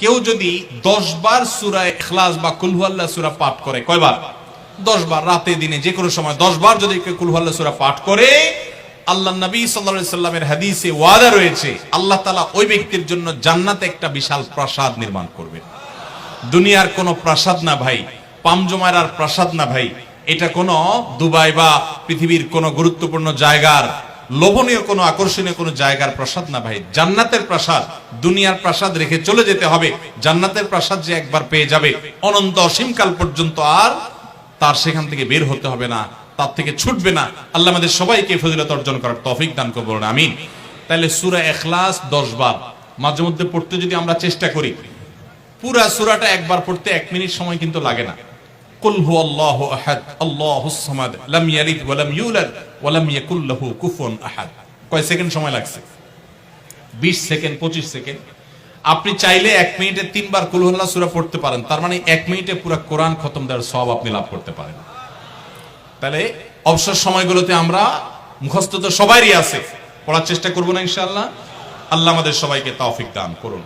কেউ যদি দশ বার সুরা এখলাস বা কুলহুয়াল্লাহ সুরা পাঠ করে, কয়বার? দশ বার রাতে, দিনে, যে কোনো সময় দশ বার যদি কেউ কুলহুয়াল্লাহ সুরা পাঠ করে, আল্লাহ নবী সাল্লা সাল্লামের হাদিসে ওয়াদা রয়েছে, আল্লাহ তালা ওই ব্যক্তির জন্য জান্নাতে একটা বিশাল প্রাসাদ নির্মাণ করবে দুনিয়ার কোনো প্রাসাদ না ভাই পামজমার প্রাসাদ না ভাই, এটা কোনো দুবাই বা পৃথিবীর কোনো গুরুত্বপূর্ণ জায়গার লোভনীয় কোনো, আকর্ষণীয় কোনো জায়গার প্রাসাদ না ভাই। জান্নাতের প্রাসাদ, দুনিয়ার প্রাসাদ রেখে চলে যেতে হবে। জান্নাতের প্রাসাদ যে একবার পেয়ে যাবে, অনন্ত অসীমকাল পর্যন্ত আর তার সেখান থেকে বের হতে হবে না, তার থেকে ছুটবে না। আল্লাহ আমাদের সবাইকে ফজিলত অর্জন করার তৌফিক দান করব আমিন। তাহলে সুরা এখলাস দশ বার। মাঝে মধ্যে পড়তে যদি আমরা চেষ্টা করি, পুরা সুরাটা একবার পড়তে এক মিনিট সময় কিন্তু লাগে না। লাম ইয়ালিদ ওয়া লাম ইউলাদ ওয়া লাম ইয়াকুল লাহু কয় সেকেন্ড সময় লাগছে? 20 সেকেন্ড 25 সেকেন্ড। আপনি চাইলে এক মিনিটে তিনবার কুল হু আল্লাহ সূরা পড়তে পারেন। তার মানে এক মিনিটে পুরো কোরআন খতম দেওয়ার সব আপনি লাভ করতে পারেন। তাহলে অবসর সময়গুলোতে আমরা মুখস্থ তো সবারই আছে। পড়ার চেষ্টা করব না ইনশাআল্লাহ। আল্লাহ আমাদের সবাইকে তৌফিক দান করুন।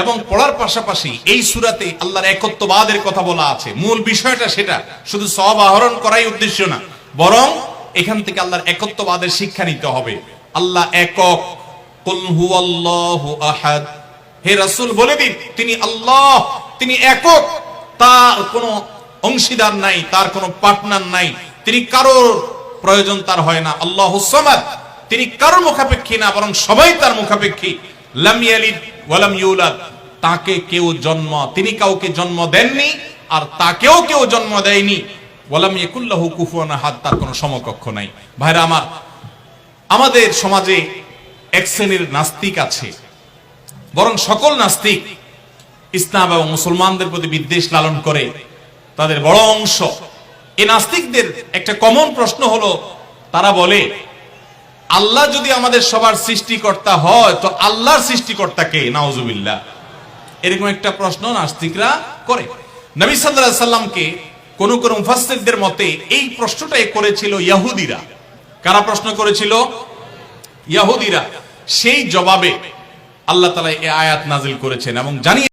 এবং পড়ার পাশাপাশি এই সুরাতে আল্লাহর একত্ববাদের কথা বলা আছে। মূল বিষয়টা সেটা, শুধু সব আহরণ করাই উদ্দেশ্য না, বরং এখান থেকে আল্লাহর একত্ববাদের শিক্ষা নিতে হবে। আল্লাহ একক হে রাসূল, বলে দিন, তিনি আল্লাহ, তিনি একক, তার কোনো অংশীদার নাই, তার কোনো পার্টনার নাই, তিনি কারোর প্রয়োজন তার হয় না। আল্লাহ তিনি কারোর মুখাপেক্ষী না, বরং সবাই তার মুখাপেক্ষী। লাম ইয়ালিদ তাকে কেউ জন্ম, তিনি কাউকে জন্ম দেননি, আর তাকেও কেউ জন্ম দেয়নি। ওয়ালাম ইয়াকুল্লাহু কুফুয়ান আহাদ, তার কোনো সমকক্ষ নাই। ভাইরা আমার, আমাদের সমাজে এক শ্রেণির নাস্তিক আছে, বরং সকল নাস্তিক ইসলাম এবং মুসলমানদের প্রতি বিদ্বেষ লালন করে। তাদের বড় অংশ এই নাস্তিকদের একটা কমন প্রশ্ন হলো, তারা বলে আল্লাহ যদি আমাদের সবার সৃষ্টিকর্তা হয়, তো আল্লাহর সৃষ্টিকর্তা কে? নাউজুবিল্লাহ। এরকম একটা প্রশ্ন নাস্তিকরা করে। নবী সাল্লাল্লাহু সাল্লামকে কোন কোন মুফাসসিরদের মতে এই প্রশ্নটাই করেছিল ইহুদিরা কারা প্রশ্ন করেছিল? ইহুদিরা সেই জবাবে আল্লাহ তাআলা এই আয়াত নাজিল করেছেন এবং জানিয়ে